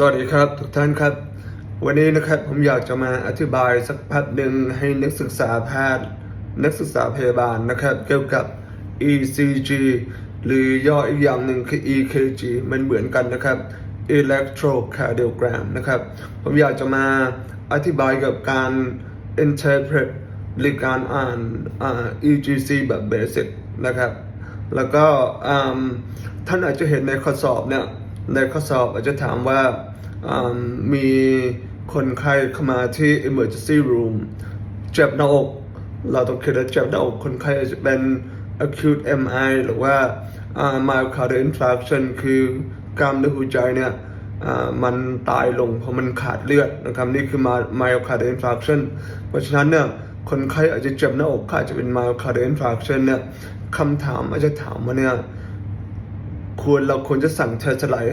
สวัสดีครับทุกท่านครับ วันนี้นะครับผมอยากจะมาอธิบายสักพักหนึ่งให้นักศึกษาแพทย์ นักศึกษาพยาบาลนะครับ เกี่ยวกับ ECG หรือย่ออีกอย่างหนึ่งคือ EKG มันเหมือนกันนะครับ Electrocardiogram นะครับ ผมอยากจะมาอธิบายกับการ interpret หรือการอ่าน EGC แบบเบสิกนะครับ แล้วก็ท่านอาจจะเห็นในข้อสอบเนี่ยในข้อสอบอาจจะถามว่า มีคนไข้เข้ามาที่ emergency room เจ็บหน้าอก เราต้องคิดว่าเจ็บหน้าอกคนไข้อาจจะเป็น acute MI หรือว่าอ่า myocardial infarction คือกล้ามเนื้อหัวใจเนี่ยมันตายลงเพราะมันขาดเลือดนะครับนี่คือ myocardial infarction เพราะฉะนั้นเนี่ยคนไข้อาจจะเจ็บหน้าอกอาจจะเป็น myocardial infarction เนี่ยคำถามอาจจะถามว่าเนี่ยควรเราควรจะสั่งเทสอะไรเ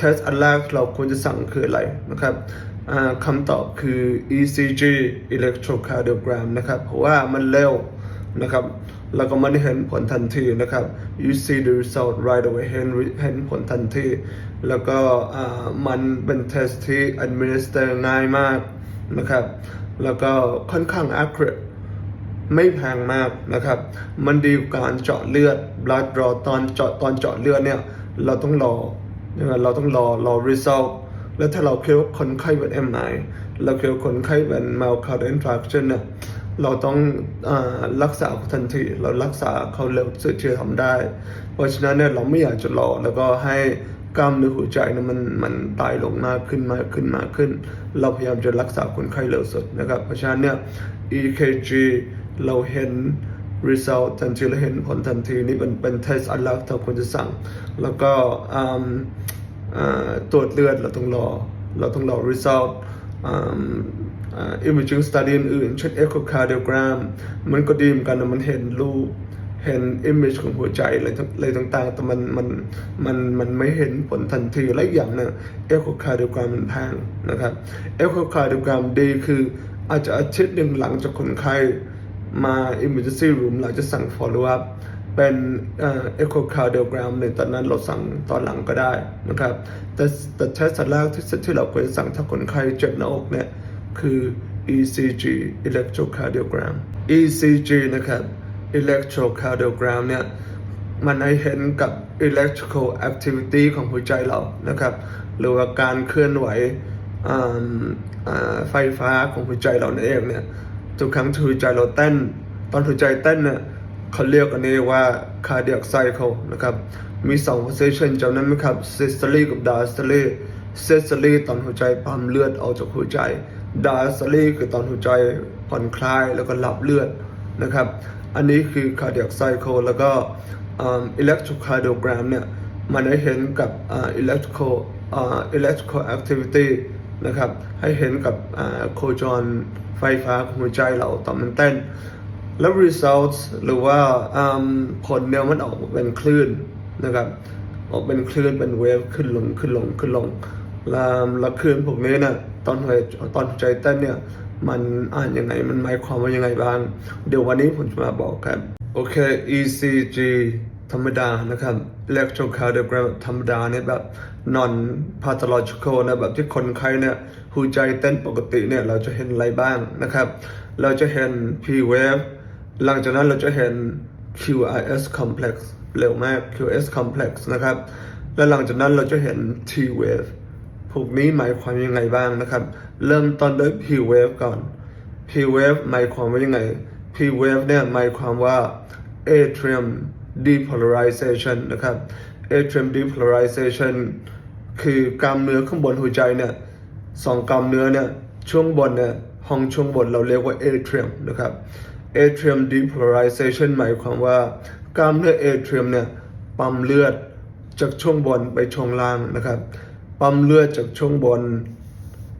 ทสอันแรกเราควรจะสั่งคืออะไรนะครับคำตอบคือ ECG electrocardiogram นะครับ เพราะว่ามันเร็วนะครับ แล้วก็มันเห็นผลทันทีนะครับ you see the result right away เห็นเห็นผลทันที แล้วก็มันเป็นเทสที่ administer ง่ายมากนะครับ แล้วก็ค่อนข้าง accurate ไม่แพงมากนะครับ มันดีกว่าการเจาะเลือด blood draw ตอนเจาะตอนเจาะเลือดเนี่ย เราต้องรอ เราต้องรอรอ result แล้วถ้าเราเคิดว่าคนไข้เป็น MI เราเคิดว่าคนไข้เป็น myocardial infarction เนี่ยเราต้องอรักษาทันที เรารักษาเขาเร็วสุดที่ทำได้ เพราะฉะนั้นเนี่ยเราไม่อยากจะรอแล้วก็ให้กล้ามเนื้อหัวใจเนะมันมันตายลงมากขึ้นมากขึ้นมากขึ้น เราพยายามจะรักษาคนไข้เร็วสุดนะครับ เพราะฉะนั้นเนี่ย EKG เราเห็น result ทันทีเราเห็นผลทันทีนี่เป็นเป็น test อันแรกที่เราควรจะสั่ง แล้วก็อืม ตรวจเลือดเราต้องรอ เราต้องรอ result อืมอ่า imaging study อื่นเช่น echocardiogram มันก็ดีเหมือนกันนะมันเห็นรูปเห็น image ของหัวใจอะไรอะไรต่างๆ แต่มันมันมันมันไม่เห็นผลทันที และอย่างนึง echocardiogram มันแพงนะครับ echocardiogram ดีคืออาจจะอาทิตย์หนึ่งหลังจากคนไข้มา emergency room เราจะสั่ง follow up เป็นเอ่อ echocardiogram ในตอนนั้นเราสั่งตอนหลังก็ได้นะครับ แต่แต่เทสแรกที่ที่เราควรสั่งถ้าคนไข้เจ็บหน้าอกเนี่ย คือ ECG electrocardiogram ECG นะครับ electrocardiogram เนี่ย มันให้เห็นกับ electrical activity ของหัวใจเรานะครับ หรือว่าการเคลื่อนไหวไฟฟ้าของหัวใจเรานั่นเองเนี่ย ทุกครั้งที่หัวใจเราเต้น ตอนหัวใจเต้นเนี่ย เขาเรียกอันนี้ว่า cardiac cycle นะครับ มีสอง position จำได้ไหมครับ systole กับ diastole systole ตอนหัวใจปั๊มเลือดออกจากหัวใจ diastole คือตอนหัวใจผ่อนคลายแล้วก็หลับเลือดนะครับ อันนี้คือ cardiac cycle แล้วก็อ่า electrocardiogram เนี่ย มันให้เห็นกับอ่า electrical อ่า electrical activity นะครับ ให้เห็นกับโคจรไฟฟ้าของหัวใจเราตอนมันเต้น แล้ว results หรือว่าผลเนี่ยมันออกมาเป็นคลื่นนะครับออกเป็นคลื่นเป็นเวฟขึ้นลงขึ้นลงขึ้นลงแล้วแล้วคลื่นพวกนี้เนี่ยตอนหัวตอนหัวใจเต้นเนี่ยมันอ่านยังไงมันหมายความว่ายังไงบ้าง เดี๋ยววันนี้ผมจะมาบอกครับโอเค ECG ธรรมดานะครับ electrocardiogram ธรรมดาเนี่ยแบบ non pathological นะแบบที่คนไข้เนี่ยหัวใจเต้นปกติเนี่ยเราจะเห็นอะไรบ้างนะครับ เราจะเห็น P wave หลังจากนั้นเราจะเห็น QRS complex เร็วมาก QRS complex นะครับ และหลังจากนั้นเราจะเห็น T wave พวกนี้หมายความยังไงบ้างนะครับ เริ่มต้นด้วย P wave ก่อน P wave หมายความว่ายังไง P wave เนี่ยหมายความว่า atrium depolarization นะครับ atrium depolarization คือกล้ามเนื้อข้างบนหัวใจเนี่ยสองกล้ามเนื้อเนี่ยช่วงบนเนี่ยห้องช่วงบนเราเรียกว่า atrium นะครับ atrium depolarization หมายความว่ากล้ามเนื้อ atrium เนี่ยปั๊มเลือดจากช่วงบนไปช่วงล่างนะครับ ปั๊มเลือดจากช่วงบน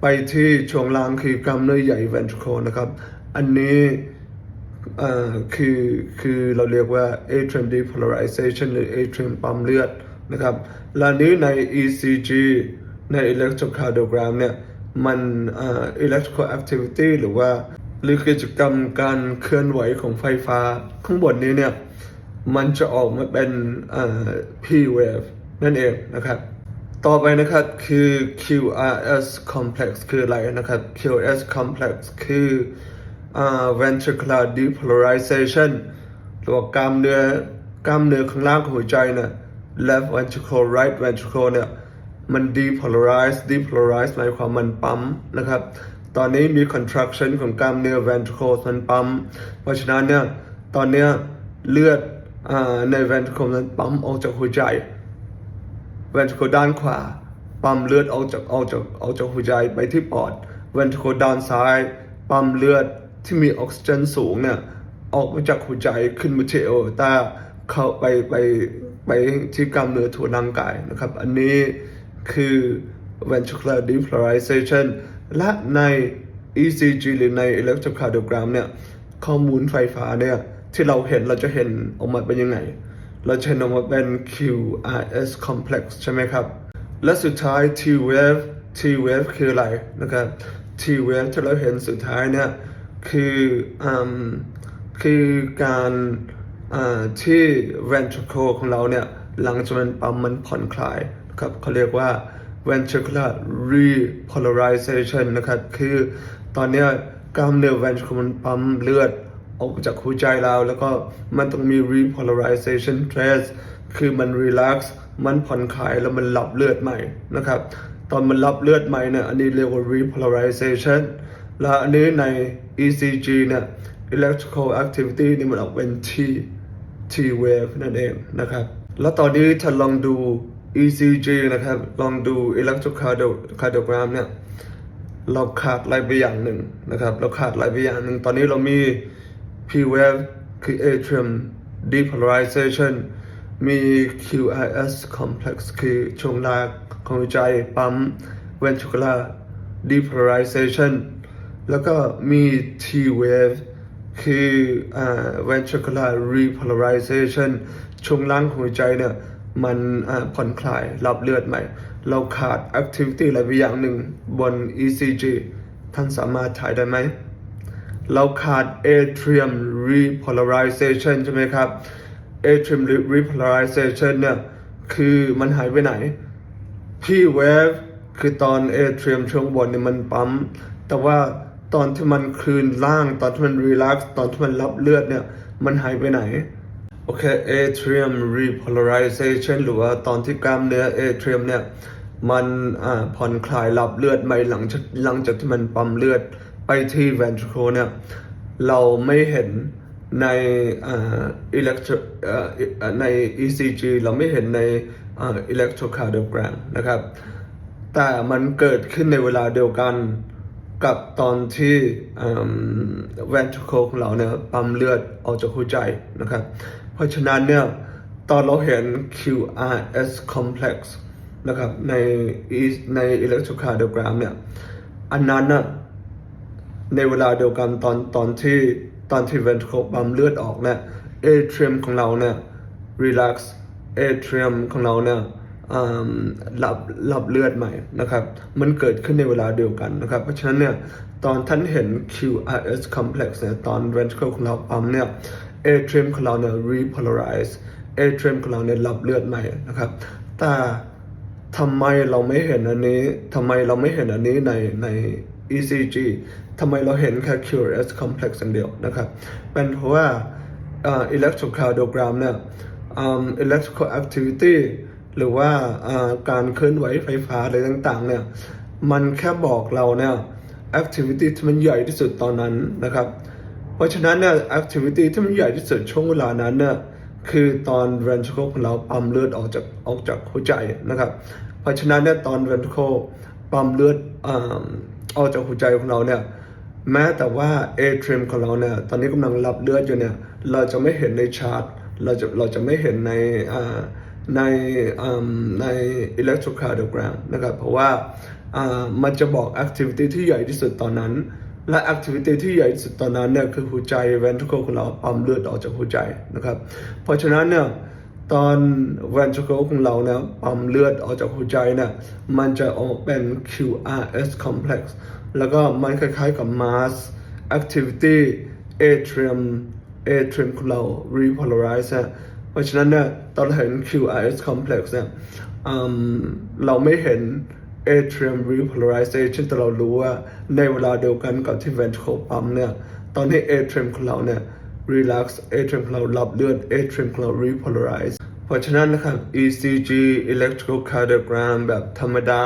ไปที่ช่วงล่างคือกล้ามเนื้อใหญ่ ventricle นะครับ อันนี้คือคือเราเรียกว่า atrium depolarization หรือ atrium ปั๊มเลือดนะครับและนี้ใน ECG ใน electrocardiogram เนี่ย มันอ่อ electrical activity หรือว่า หรือกิจกรรมการเคลื่อนไหวของไฟฟ้า ข้างบนนี้เนี่ย มันจะออกมาเป็น P wave นั่นเองนะครับ ต่อไปนะครับคือ QRS complex คืออะไรนะครับ QRS complex คือ ventricular depolarization หรือว่ากล้ามเนื้อกล้ามเนื้อข้างล่างของหัวใจเนี่ย left ventricle right ventricle เนี่ย มัน depolarize depolarize หมายความมันปั๊มนะครับ ตอนนี้มี contraction ของกล้ามเนื้อ ventricle มันปั๊ม เพราะฉะนั้นเนี่ย ตอนเนี้ยเลือดอใน ventricle นั้นปั๊มออกจากหัวใจ ventricle ด้านขวา ปั๊มเลือดออกจากออกจากออกจากหัวใจไปที่ปอด ventricle ด้านซ้าย ปั๊มเลือดที่มีออกซิเจนสูงเนี่ยออกมาจากหัวใจขึ้นมาที่เอวตาเข้าไปไปไปที่กล้ามเนื้อทั่วร่างกายนะครับ อันนี้คือ ventricular depolarization และใน ECG หรือใน electrocardiogram เนี่ยข้อมูลไฟฟ้าเนี่ยที่เราเห็นเราจะเห็นออกมาเป็นยังไง เราจะเห็นออกมาเป็น QRS complex ใช่ไหมครับ และสุดท้าย T wave T wave คืออะไรนะครับ T wave ที่เราเห็นสุดท้ายเนี่ยคืออคือการที่ ventricle ของเราเนี่ยหลังจากมันปั๊มมันผ่อนคลายนะครับเขาเรียกว่า ventricular repolarization นะครับ คือตอนนี้กล้ามเนื้อ ventricle มันปั๊มเลือดออกจากหัวใจเรา แล้วก็มันต้องมี repolarization trace คือมัน relax มันผ่อนคลายแล้วมันรับเลือดใหม่นะครับ ตอนมันรับเลือดใหม่เนี่ย อันนี้เรียกว่า repolarization แล้วอันนี้ใน ECG เนี่ย electrical activity นี่มันออกเป็น T T wave นั่นเองนะครับ แล้วตอนนี้ถ้าลองดู ECG นะครับ ลองดูอิเล็กโทรคาร์ดคาร์โอกรามเนี่ยเราขาดอะไรไปอย่างหนึ่งนะครับ เราขาดอะไรไปอย่างหนึ่ง ตอนนี้เรามี P-wave คือ atrium depolarization มี QIS complex คือช่วงลากของหัวใจปั๊ม ventricular depolarization แล้วก็มี T-wave คือ ventricular repolarization ช่วงล่างของหัวใจเนี่ย มันผ่อนคลายรับเลือดใหม่ เราขาด activity อะไรไปอย่างหนึ่งบน ECG ท่านสามารถถ่ายได้ไหม เราขาด atrium repolarization ใช่ไหมครับ atrium repolarization เนี่ยคือมันหายไปไหนพี่เวฟคือตอน atrium ช่วงบนเนี่ยมันปั๊ม แต่ว่าตอนที่มันคืนล่าง ตอนที่มัน relax ตอนที่มันรับเลือดเนี่ย มันหายไปไหน โอเค atrium repolarization หรือว่าตอนที่กล้ามเนื้อ atrium เนี่ย มันผ่อนคลายรับเลือดใหมหลังจากหลังจากที่มันปั๊มเลือดไปที่ ventricle เนี่ย เราไม่เห็นในอ่า electro อ่าใน ECG เราไม่เห็นในอ่า electrocardiogram นะครับ แต่มันเกิดขึ้นในเวลาเดียวกันกับตอนที่อืม ventricle ของเราเนี่ยปั๊มเลือดออกจากหัวใจนะครับ เพราะฉะนั้นเนี่ย ตอนเราเห็น QRS complex นะครับในใน electrocardiogram เนี่ย อันนั้นน่ะในเวลาเดียวกันตอนตอนที่ตอนที่ ventricle ปั๊มเลือดออกเนี่ย atrium ของเราเนี่ย relax atrium ของเราเนี่ยรับรับเลือดใหม่นะครับ มันเกิดขึ้นในเวลาเดียวกันนะครับ เพราะฉะนั้นเนี่ย ตอนท่านเห็น QRS complex เนี่ย ตอน ventricle ของเราปั๊มเนี่ย atrium ของเราเนี่ย repolarize atrium ของเราเนี่ยรับเลือดใหม่นะครับ แต่ทำไมเราไม่เห็นอันนี้ทำไมเราไม่เห็นอันนี้ในใน ECG ทำไมเราเห็นแค่ QRS complex อย่างเดียวนะครับ เป็นเพราะว่าอ่า electrocardiogram เนี่ยอืม electrical activity หรือว่าอ่าการเคลื่อนไหวไฟฟ้าอะไรต่างๆเนี่ย มันแค่บอกเราเนี่ย activity ที่มันใหญ่ที่สุดตอนนั้นนะครับ เพราะฉะนั้นเนี่ย activity ที่มันใหญ่ที่สุดช่วงเวลานั้นเนี่ยคือตอน ventricle ของเราปั๊มเลือดออกจากออกจากหัวใจนะครับ เพราะฉะนั้นเนี่ยตอน ventricle ปั๊มเลือดอ่าออกจากหัวใจของเราเนี่ยแม้แต่ว่า atrium ของเราเนี่ยตอนนี้กำลังรับเลือดอยู่เนี่ยเราจะไม่เห็นในชาร์ตเราจะเราจะไม่เห็นในอ่าในอืมใน electrocardiogram นะครับเพราะว่าอ่ามันจะบอก activity ที่ใหญ่ที่สุดตอนนั้น และ activity ที่ใหญ่สุดตอนนั้นเนี่ยคือหัวใจ ventricle ของเราปั๊มเลือดออกจากหัวใจนะครับ เพราะฉะนั้นเนี่ยตอน ventricle ของเราเนี่ยปั๊มเลือดออกจากหัวใจเนี่ยมันจะออกเป็น QRS complex แล้วก็มันคล้ายๆกับ mass activity atrium atrium ของเรา repolarize เพราะฉะนั้นเนี่ยตอนเห็น QRS complex เนี่ยเราไม่เห็น atrium repolarization แต่เรารู้ว่าในเวลาเดียวกันกับที่ ventricle ปั๊มเนี่ย ตอนที่ atrium ของเราเนี่ย relax atrium ของเรารับเลือด atrium ของเรา repolarize เพราะฉะนั้นนะครับ ECG electrocardiogram แบบธรรมดา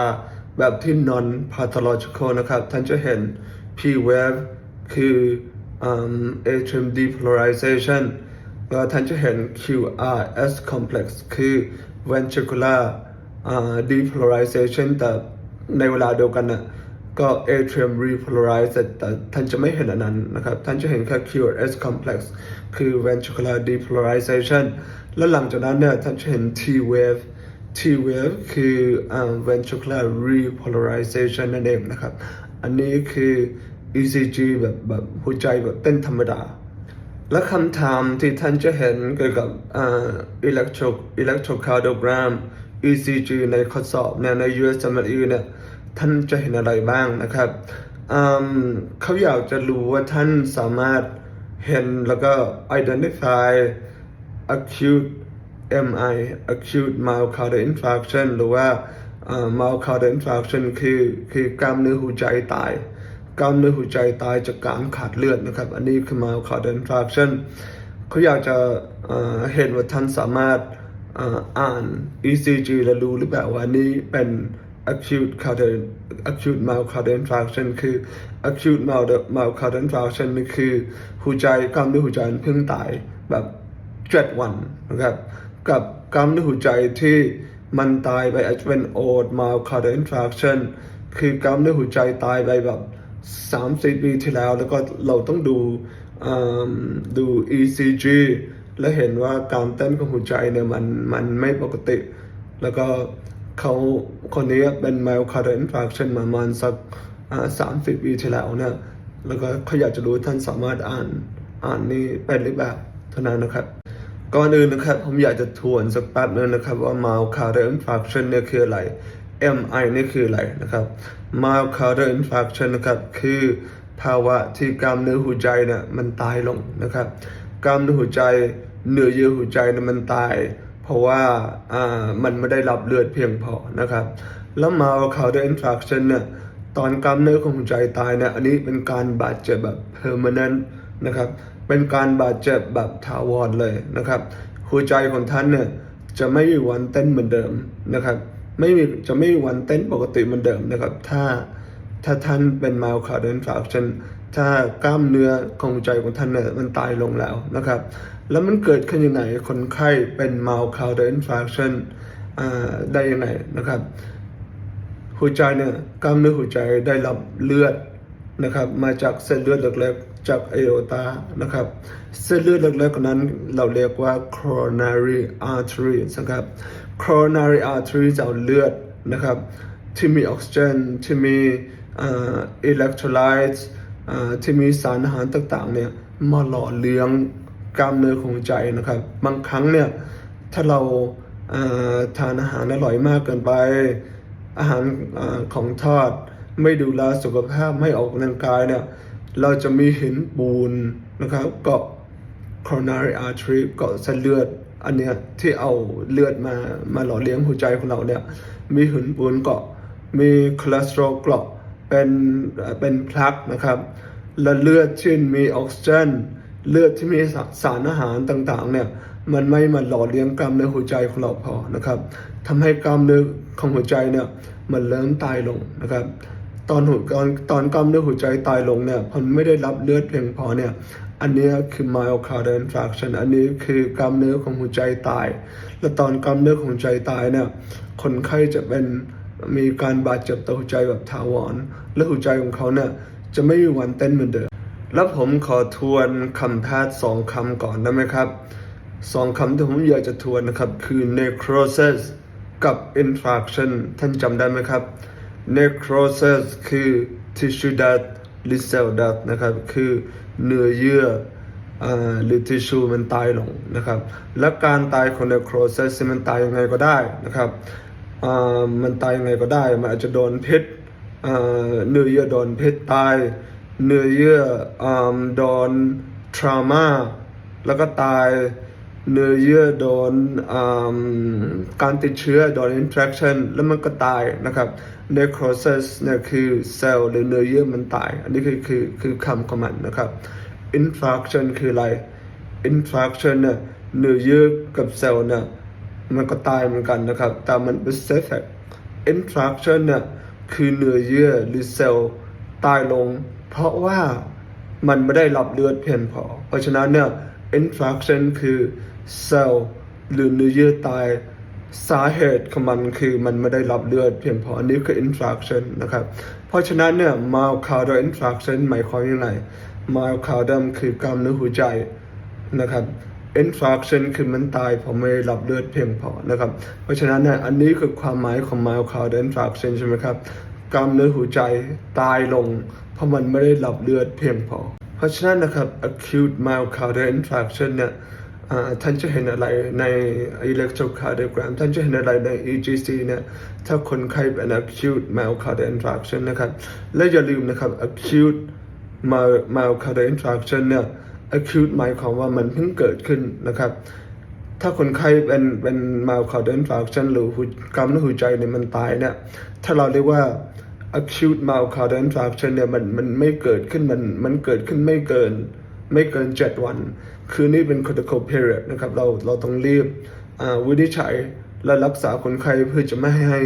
แบบที่ non pathological นะครับ ท่านจะเห็น P wave คือ atrium depolarization แล้วท่านจะเห็น QRS complex คือ ventricular อ่า depolarization แต่ ในเวลาเดียวกันน่ะก็ atrium repolarize แต่แต่ท่านจะไม่เห็นอันนั้นนะครับ ท่านจะเห็นแค่ QRS complex คือ ventricular depolarization แล้วหลังจากนั้นเนี่ยท่านจะเห็น T wave T wave คือ ventricular repolarization นั่นเองนะครับ อันนี้คือ ECG แบบแบบหัวใจแบบเต้นธรรมดา และคำถามที่ท่านจะเห็นเกี่ยวกับอ่า electro electrocardiogram ECG ในข้อสอบเนี่ยใน USMLE เนี่ย ท่านจะเห็นอะไรบ้างนะครับเขาอยากจะรู้ว่าท่านสามารถเห็นแล้วก็ identify acute MI acute myocardial infarction หรือว่า myocardial infarction คือคือกล้ามเนื้อหัวใจตาย กล้ามเนื้อหัวใจตายจากการขาดเลือดนะครับ อันนี้คือ myocardial infarction เขาอยากจะเห็นว่าท่านสามารถอ่าน ECG และรู้หรือเปล่าว่านี่เป็น acute cardiac acute myocardial infarction คือ acute myocardial infarction นี่คือหัวใจกล้ามเนื้อหัวใจเพิ่งตายแบบเจ็ดวันนะครับกับกล้ามเนื้อหัวใจที่มันตายไปอาจจะเป็น old myocardial infarction คือกล้ามเนื้อหัวใจตายไปแบบสามสิบปีที่แล้ว แล้วก็เราต้องดูดู ECG และเห็นว่าการเต้นของหัวใจเนี่ยมันมันไม่ปกติแล้วก็ เขาคนนี้เป็น myocardial infarction มาประมาณสักสามสิบปีที่แล้วเนี่ยแล้วก็เขาอยากจะรู้ท่านสามารถอ่านอ่านนี่เป็นหรือเปล่าเท่านั้นนะครับ ก่อนอื่นนะครับ ผมอยากจะทวนสักแป๊บนึงนะครับว่า myocardial infarction เนี่ยคืออะไร MI นี่คืออะไรนะครับ myocardial infarction นะครับคือภาวะที่กล้ามเนื้อหัวใจเนี่ยมันตายลงนะครับ กล้ามเนื้อหัวใจเนื้อเยื่อหัวใจเนี่ยมันตาย ราะว่าามันไม่ได้รับเลือดเพียงพอนะครับ แล้ว myocardial infarction เนี่ยตอนกล้ามเนื้อของหัวใจตายเนี่ยอันนี้เป็นการบาดเจ็บแบบ permanent นะครับ เป็นการบาดเจ็บแบบถาวรเลยนะครับหัวใจของท่านเนี่ยจะไม่มีวันเต้นเหมือนเดิมนะครับ ไม่มีจะไม่มีวันเต้นปกติเหมือนเดิมนะครับ ถ้าถ้าท่านเป็น myocardial infarction ถ้ากล้ามเนื้อของหัวใจของท่านเนี่ยมันตายลงแล้วนะครับ แล้วมันเกิดขึ้นยังไงคนไข้เป็น myocardial infarction ได้ยังไงนะครับ หัวใจเนี่ยกล้ามเนื้อหัวใจได้รับเลือดนะครับ มาจากเส้นเลือดเล็กๆจากไอโอตานะครับ เส้นเลือดเล็กๆนั้นเราเรียกว่า coronary artery นะครับ coronary artery จะเอาเลือดนะครับ ที่มีออกซิเจนที่มีอ่า electrolytes ที่มีสารอาหารต่างๆเนี่ยมาหล่อเลี้ยง กล้ามเนื้อของใจนะครับ บางครั้งเนี่ยถ้าเราทานอาหารอร่อยมากเกินไป อาหารอของทอดไม่ดูแลสุขภาพไม่ออกกำลังกายเนี่ยเราจะมีหินปูนนะครับเกาะ coronary artery เกาะเส้นเลือด อันเนี้ยที่เอาเลือดมามาหล่อเลี้ยงหัวใจของเราเนี่ยมีหินปูนเกาะมีคอเลสเตอรอลเกาะเป็นเอ่อเป็นพลักนะครับและเลือดที่มีออกซิเจน เลือดที่มีสารอาหารต่างๆเนี่ยมันไม่มาหล่อเลี้ยงกล้ามเนื้อหัวใจของเราพอนะครับทำให้กล้ามเนื้อของหัวใจเนี่ยมันเริ่มตายลงนะครับตอนหัวตอนตอนกล้ามเนื้อหัวใจตายลงเนี่ยมันไม่ได้รับเลือดเพียงพอเนี่ยอันนี้คือ myocardial infarction อันนี้คือกล้ามเนื้อของหัวใจตาย และตอนกล้ามเนื้อของหัวใจตายเนี่ยคนไข้จะเป็นมีการบาดเจ็บต่อหัวใจแบบถาวร และหัวใจของเขาเนี่ยจะไม่มีวันเต้นเหมือนเดิม แล้วผมขอทวนคำแพทย์สองคำก่อนได้ไหมครับสองคำที่ผมอยากจะทวนนะครับ คือ necrosis กับ infarction ท่านจำได้ไหมครับ necrosis คือ tissue death หรือ cell death นะครับ คือเนื้อเยื่อหรือ tissue มันตายลงนะครับ และการตายของ necrosis มันตายยังไงก็ได้นะครับ มันตายยังไงก็ได้ มันอาจจะโดนพิษเนื้อเยื่อโดนพิษตาย เนื้อเยื่ออ่าโดน trauma แล้วก็ตายเนื้อเยื่อโดนการติดเชื้อโดน interaction แล้วมันก็ตายนะครับ necrosis เนี่ยคือเซลล์หรือเนื้อเยื่อมันตาย อันนี้คือคือคือคำของมันนะครับ infarction คืออะไร infarction เนี่ยเนื้อเยื่อกับเซลล์เนี่ยมันก็ตายเหมือนกันนะครับ แต่มันเป็น specific infarction เนี่ยคือเนื้อเยื่อหรือเซลล์ตายลง เพราะว่ามันไม่ได้รับเลือดเพียงพอ เพราะฉะนั้นเนี่ย infarction คือเซลล์หรือเนื้อเยื่อตายสาเหตุของมันคือมันไม่ได้รับเลือดเพียงพอ อันนี้คือ infarction นะครับ เพราะฉะนั้นเนี่ย myocardial infarction หมายความยังไง myocardium คือกล้ามเนื้อหัวใจนะครับ infarction คือมันตายเพราะไม่ได้รับเลือดเพียงพอนะครับ เพราะฉะนั้นเนี่ยอันนี้คือความหมายของ myocardial infarction ใช่ไหมครับ กล้ามเนื้อหัวใจตายลง ราะมันไม่ได้รับเลือดเพียงพอ เพราะฉะนั้นนะครับ acute myocardial infarction เนี่ยท่านจะเห็นอะไรใน electrocardiogram ท่านจะเห็นอะไรใน EGC เนี่ยถ้าคนไข้เป็น acute myocardial infarction นะครับ และอย่าลืมนะครับ acute myocardial infarction เนี่ย acute หมายความว่ามันเพิ่งเกิดขึ้นนะครับ ถ้าคนไข้เป็นเป็น myocardial infarction หรือกล้ามเนื้อหัวใจเนี่ยมันตายเนี่ย ถ้าเราเรียกว่า acute myocardial infarction เนี่ยมันมันไม่เกิดขึ้นมันมันเกิดขึ้นไม่เกินไม่เกิน 7 วัน คือนี่เป็น critical period นะครับเราเราต้องรีบวินิจฉัยและรักษาคนไข้เพื่อจะไม่ให้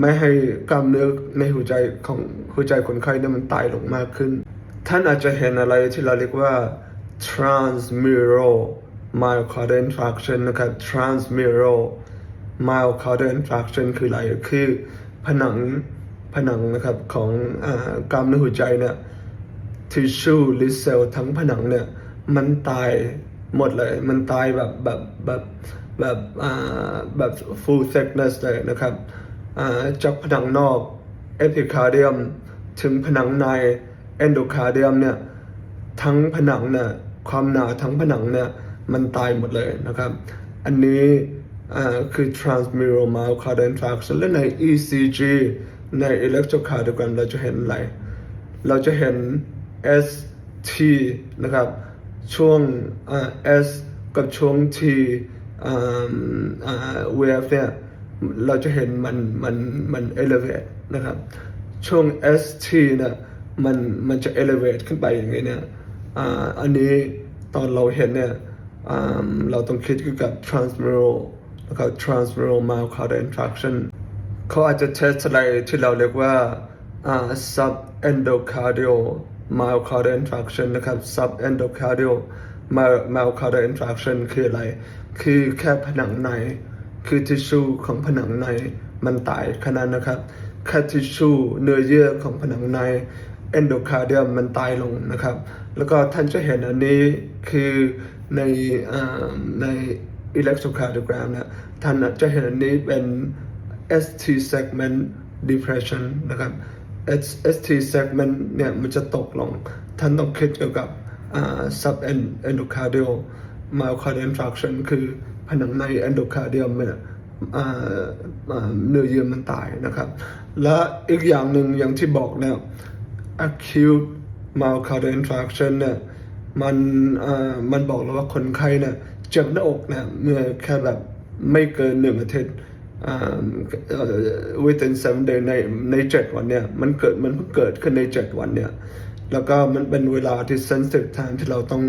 ไม่ให้กล้ามเนื้อในหัวใจของหัวใจคนไข้เนี่ยมันตายลงมากขึ้น ท่านอาจจะเห็นอะไรที่เราเรียกว่า transmural myocardial infarction นะครับ transmural myocardial infarction คืออะไรคือ ผนังผนังนะครับของอกล้ามเนื้อหัวใจเนี่ยทิชชูหรือเซลล์ทั้งผนังเนี่ยมันตายหมดเลย มันตายแบบแบบแบบแบบแบบ full thickness เลยนะครับจากผนังนอก epicardium ถึงผนังใน endocardium เนี่ยทั้งผนังเนี่ยความหนาทั้งผนังเนี่ยมันตายหมดเลยนะครับ อันนี้ คือ transmural myocardial infarction และใน ECG ใน electrocardiogram เราจะเห็นอะไร เราจะเห็น ST นะครับ ช่วง S กับช่วง T wave เนี่ยเราจะเห็นมันมันมัน elevate นะครับ ช่วง ST เนี่ยมันมันจะ elevate ขึ้นไปอย่างนี้เนี่ยอันนี้ตอนเราเห็นเนี่ยเราต้องคิดเกี่ยวกับ transmural นะครับ transmural myocardial infarction เขาอาจจะเทสอะไรที่เราเรียกว่า sub endocardial myocardial infarction นะครับ sub endocardial myocardial infarction คืออะไร คือแค่ผนังใน คือทิชชูของผนังในมันตายขนาดนะครับแค่ทิชชูเนื้อเยื่อของผนังใน endocardium มันตายลงนะครับ แล้วก็ท่านจะเห็นอันนี้คือในอใน electrocardiogram นะท่านจะเห็นอันนี้เป็น ST segment depression นะครับ S-T segment เนี่ยมันจะตกลง ท่านต้องคิดเกี่ยวกับ subendocardial myocardial infarction คือผนังใน endocardium เนี่ยอ่าอ่าเนื้อเยื่อมันตายนะครับ และอีกอย่างหนึ่งอย่างที่บอกเนี่ย acute myocardial infarction เนี่ยมันมันบอกเราว่าคนไข้เนี่ย เจ็บหน้าอกเนี่ยเมื่อแค่แบบไม่เกินหนึ่งอาทิตย์อ่าเอ่อ within seven day ในในเจ็ดวันเนี่ยมันเกิดมันเพิ่งเกิดขึ้นในเจ็ดวันเนี่ยแล้วก็มันเป็นเวลาที่ sensitive time ที่เราต้อง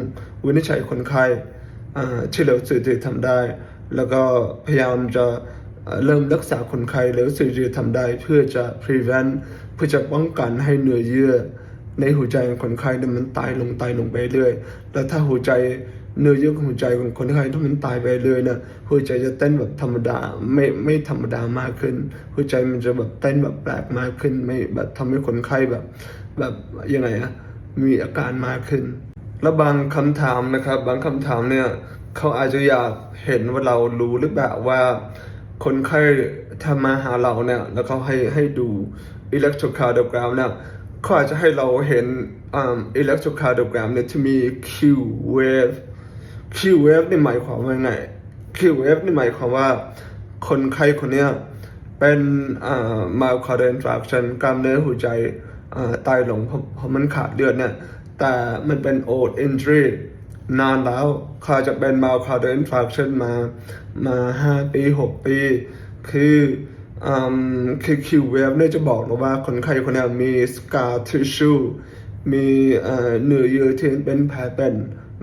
วินิจฉัยคนไข้อ่าที่เราสื่อที่ทำได้ แล้วก็พยายามจะเอ่อเริ่มรักษาคนไข้แล้วสื่อที่ทำได้ เพื่อจะ prevent เพื่อจะป้องกันให้เนื้อเยื่อในหัวใจของคนไข้เนี่ยมันตายลงตายลงไปเรื่อย แล้วถ้าหัวใจ เนื้อเยื่อของหัวใจของคนไข้ถ้ามันตายไปเรื่อยนี่ยหัวใจจะเต้นแบบธรรมดาไม่ไม่ธรรมดามากขึ้น หัวใจมันจะแบบเต้นแบบแปลกมากขึ้น ไม่แบบทำให้คนไข้แบบ แบบยังไงอะมีอาการมากขึ้น แล้วบางคำถามนะครับ บางคำถามเนี่ยเขาอาจจะอยากเห็นว่าเรารู้หรือเปล่าว่า คนไข้ถ้ามาหาเราเนี่ยแล้วเขาให้ให้ดู electrocardiogram เนี่ยเขาอาจจะให้เราเห็นอ่า electrocardiogram เนี่ยที่มี Q wave Q wave นี่หมายความว่าไง Q wave นี่หมายความว่า คนไข้คนเนี้ยเป็นอ่า myocardial infarction กล้ามเนื้อหัวใจอ่าตายหลงเพราะเพราะมันขาดเลือดเนี่ย แต่มันเป็น old injury นานแล้วเขาจะเป็น myocardial infarction มามาห้าปีหกปี คืออืมคือ Q wave เนี่ยจะบอกนะว่าคนไข้คนนี้มี scar tissue มีเอ่อเนื้อเยื่อที่เป็นแผลเป็น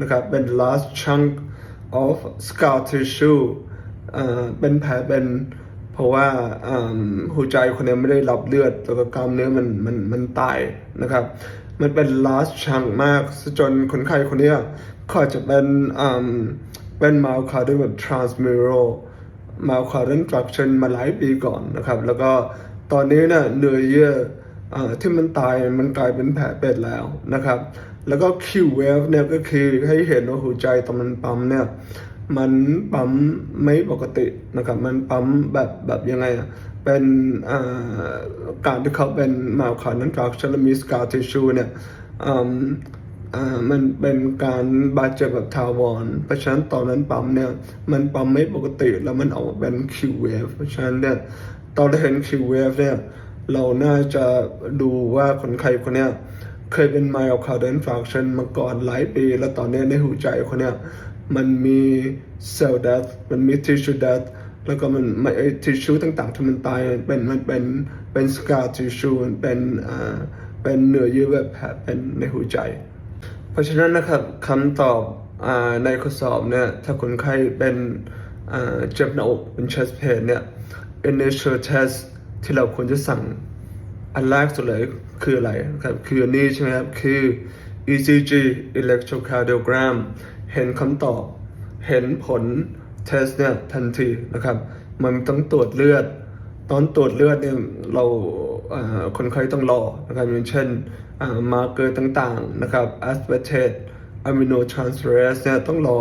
นะครับเป็น last chunk of scar tissue เอ่อเป็นแผลเป็นเพราะว่าหัวใจคนเนี้ยไม่ได้รับเลือด แล้วก็กล้ามเนื้อมันมันมันตายนะครับ มันเป็น last chunk มากจนคนไข้คนเนี้ยเขาจะเป็นอืมเป็น myocardial แบบ transmural myocardial infarction มาหลายปีก่อนนะครับ แล้วก็ตอนนี้เนี่ยเนื้อเยื่อเอ่อที่มันตายมันกลายเป็นแผลเป็นแล้วนะครับ แล้วก็ Q wave เนี่ยก็คือให้เห็นว่าหัวใจตอนมันปั๊มเนี่ยมันปั๊มไม่ปกตินะครับ มันปั๊มแบบแบบยังไงอะเป็นการที่เขาเป็นมาคาร์นันทรักชันมีสกาติชูเนี่ยอ่ามันเป็นการบาดเจ็บแบบทาวรเพราะฉะนั้นตอนนั้นปั๊มเนี่ย มันปั๊มไม่ปกติแล้วมันออกมาเป็น Q wave เพราะฉะนั้นเนี่ยตอนเราเห็น Q wave เนี่ย เราน่าจะดูว่าคนไข้คนเนี้ย เคยเป็น myocardial infarction มาก่อนหลายปี แล้วตอนนี้ในหัวใจคนเนี้ยมันมี cell death มันมี tissue death แล้วก็มันมันไอ้ tissue ต่างๆที่มันตายมันเป็นมันเป็นเป็น scar tissue มันเป็นอ่าเป็นเนื้อเยื่อแบบแผลเป็นในหัวใจ เพราะฉะนั้นนะครับคำตอบอาในข้อสอบเนี่ยถ้าคนไข้เป็นอ่าเจ็บหน้าอกเป็น chest pain เนี่ย initial test ที่เราควรจะสั่ง อันแรกสุดเลยคืออะไรครับคืออันนี้ใช่ไหมครับคือ ECG electrocardiogram เห็นคำตอบ เห็นผลเทสเนี่ยทันทีนะครับ มันต้องตรวจเลือด ตอนตรวจเลือดเนี่ยเราคนไข้ต้องรอนะครับอย่างเช่นมาเกอร์ต่างๆนะครับ aspartate amino transferase เนี่ยต้องรอ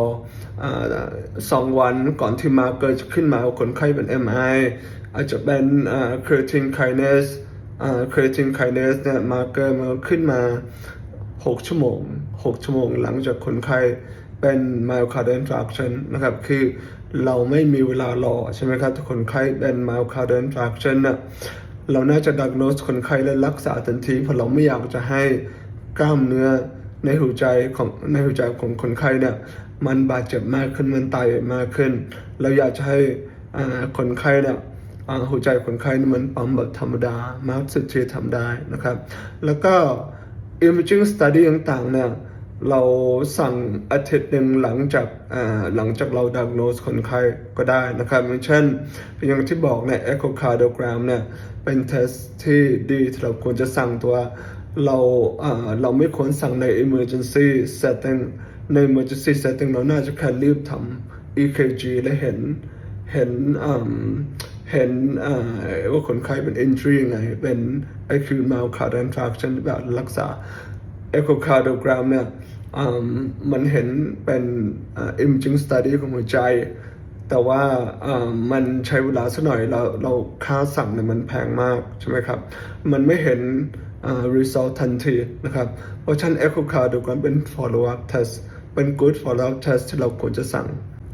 สองวันก่อนที่มาเกอร์จะขึ้นมาคนไข้เป็น MI อาจจะเป็นอ่า creatine kinase อ่า creatine kinase เนี่ยมาเกอร์มันขึ้นมา 6 ชั่วโมง 6 ชั่วโมง หลังจากคนไข้เป็น myocardial infarction นะครับ คือเราไม่มีเวลารอใช่ไหมครับถ้าคนไข้เป็น myocardial infarction เนี่ยเราน่าจะ diagnose คนไข้และรักษาทันที เพราะเราไม่อยากจะให้กล้ามเนื้อในหัวใจของในหัวใจของคนไข้เนี่ยมันบาดเจ็บมากขึ้นมันตายมากขึ้น เราอยากจะให้คนไข้เนี่ย หัวใจคนไข้นี่มันปั๊มแบบธรรมดามากสุดที่ทำได้นะครับ แล้วก็ imaging study ต่างๆเนี่ยเราสั่งอาทิตย์หนึ่งหลังจากหลังจากเรา diagnose คนไข้ก็ได้นะครับอย่างเช่นอย่างที่บอกเนี่ย echocardiogram เนี่ยเป็นเทสที่ดีที่เราควรจะสั่งตัวเราเราไม่ควรสั่งใน emergency setting ใน emergency setting เราน่าจะแค่รีบทำ EKG และเห็นเห็น เห็นว่าคนไข้เป็น injury ยังไง เป็น acute myocardial infarction แบบรักษา echocardiogram เนี่ยมันเห็นเป็นอ่า imaging study ของหัวใจ แต่ว่ามันใช้เวลาสักหน่อยเราเราค่าสั่งเนี่ยมันแพงมากใช่ไหมครับ มันไม่เห็น result ทันทีนะครับ เพราะฉะนั้น echocardiogram เป็น follow up test เป็น good follow up test ที่เราควรจะสั่ง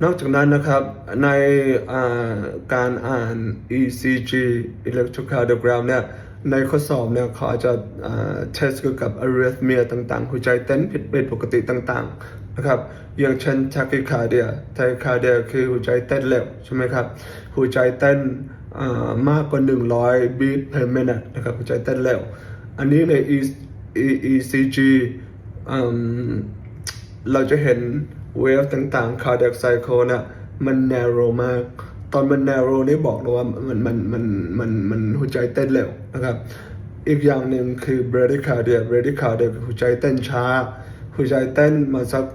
นอกจากนั้นนะครับในาการอ่าน ECG electrocardiogram เนี่ยในข้อสอบเนี่ยเขาอาจจะเทสเกี่ยวกับ arrhythmia ต่างๆ หัวใจเต้นผิดเป็นปกติต่างๆนะครับอย่างเช่น tachycardia tachycardia คือหัวใจเต้นเร็วใช่ไหมครับ หัวใจเต้นมากกว่า 100 beat per minute นะครับหัวใจเต้นเร็ว อันนี้ใน ECG เราจะเห็น เวฟต่างๆ cardiac cycle เนี่ยมัน narrow มาก ตอนมัน narrow นี่บอกเลยว่ามันมันมันมันมันหัวใจเต้นเร็วนะครับ อีกอย่างหนึ่งคือ bradycardia bradycardia คือหัวใจเต้นช้า หัวใจเต้นมาสัก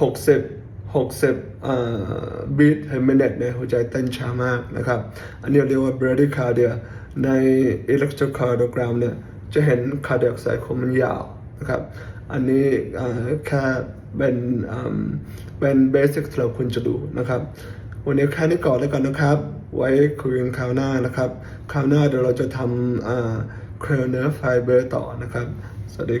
หกสิบหกสิบ beat per minute เนี่ยหัวใจเต้นช้ามากนะครับ อันนี้เรียกว่า bradycardia ใน electrocardiogram เนี่ยจะเห็น cardiac cycle มันยาวนะครับ อันนี้อ่าแค่ เป็นเป็นเบสิกที่เราควรจะดูนะครับ วันนี้แค่นี้ก่อนแล้วกันนะครับ ไว้คุยกันคราวหน้านะครับ คราวหน้าเดี๋ยวเราจะทำเคลื่อนเนื้อไฟเบอร์ต่อนะครับ สวัสดี